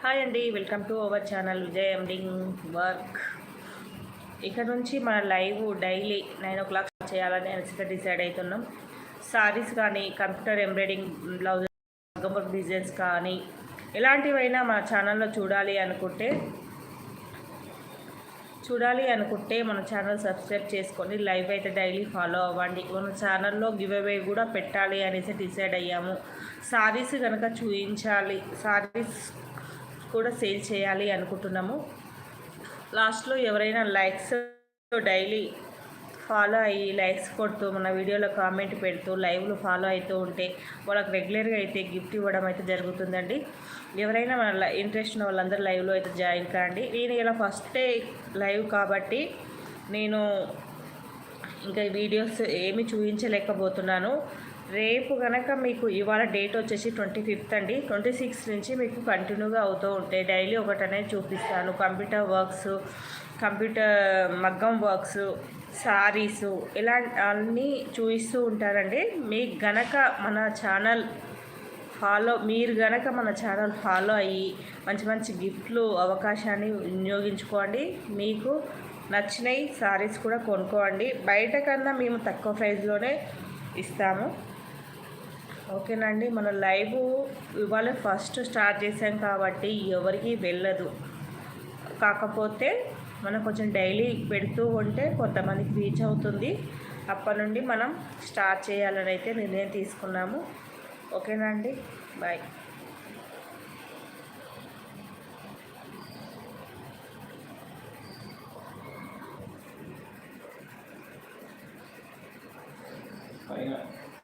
Hi అండి welcome to our channel Vijay ending work. ఇక్కడ నుంచి మన live daily nine o'clock చేయాలని అనిసిగా డిసైడ్ అవుతున్నాం సారీస్ కానీ computer embroidering blouse work designs కానీ ఎలాంటివైనా మన ఛానల్లో చూడాలి అనుకుంటే చూడాలి అనుకుంటే మన ఛానల్ సబ్స్క్రైబ్ చేసుకొని లైవ్ అయితే డైలీ ఫాలో అవ్వండి. మన ఛానల్లో గివ్ అవే కూడా పెట్టాలి అనేసి డిసైడ్ అయ్యాము. సారీస్ కనుక చూపించాలి సారీస్ కూడా సేల్ చేయాలి అనుకుంటున్నాము. లాస్ట్లో ఎవరైనా లైక్స్ డైలీ ఫాలో అయ్యి లైక్స్ కొడుతూ మన వీడియోలో కామెంట్ పెడుతూ లైవ్లో ఫాలో అవుతూ ఉంటే వాళ్ళకి రెగ్యులర్గా అయితే గిఫ్ట్ ఇవ్వడం అయితే జరుగుతుందండి. ఎవరైనా మన ఇంట్రెస్ట్ ఉన్న వాళ్ళందరూ లైవ్లో అయితే జాయిన్ కాండి. నేను ఇలా ఫస్టే లైవ్ కాబట్టి నేను ఇంకా వీడియోస్ ఏమి చూపించలేకపోతున్నాను. రేపు కనుక మీకు ఇవాళ డేట్ వచ్చేసి ట్వంటీ ఫిఫ్త్ అండి. ట్వంటీ సిక్స్ నుంచి మీకు కంటిన్యూగా అవుతూ ఉంటాయి డైలీ ఒకటనే చూపిస్తాను. కంప్యూటర్ వర్క్స్ కంప్యూటర్ మగ్గం వర్క్స్ సారీస్ ఇలా అన్నీ చూపిస్తూ ఉంటారండి. మీకు గనక మన ఛానల్ ఫాలో మీరు గనక మన ఛానల్ ఫాలో అయ్యి మంచి మంచి గిఫ్ట్లు అవకాశాన్ని వినియోగించుకోండి. మీకు నచ్చినవి సారీస్ కూడా కొనుక్కోండి. బయట కన్నా మేము తక్కువ ప్రైస్లోనే ఇస్తాము. ఓకేనండి మన లైవ్ ఇవాళ ఫస్ట్ స్టార్ట్ చేసాం కాబట్టి ఎవరికి వెళ్ళదు. కాకపోతే మనం కొంచెం డైలీ పెడుతూ ఉంటే కొంతమందికి రీచ్ అవుతుంది. అప్పటి నుండి మనం స్టార్ట్ చేయాలని అయితే నిర్ణయం తీసుకున్నాము. ఓకేనండి బాయ్ అండి బాయ్ పైన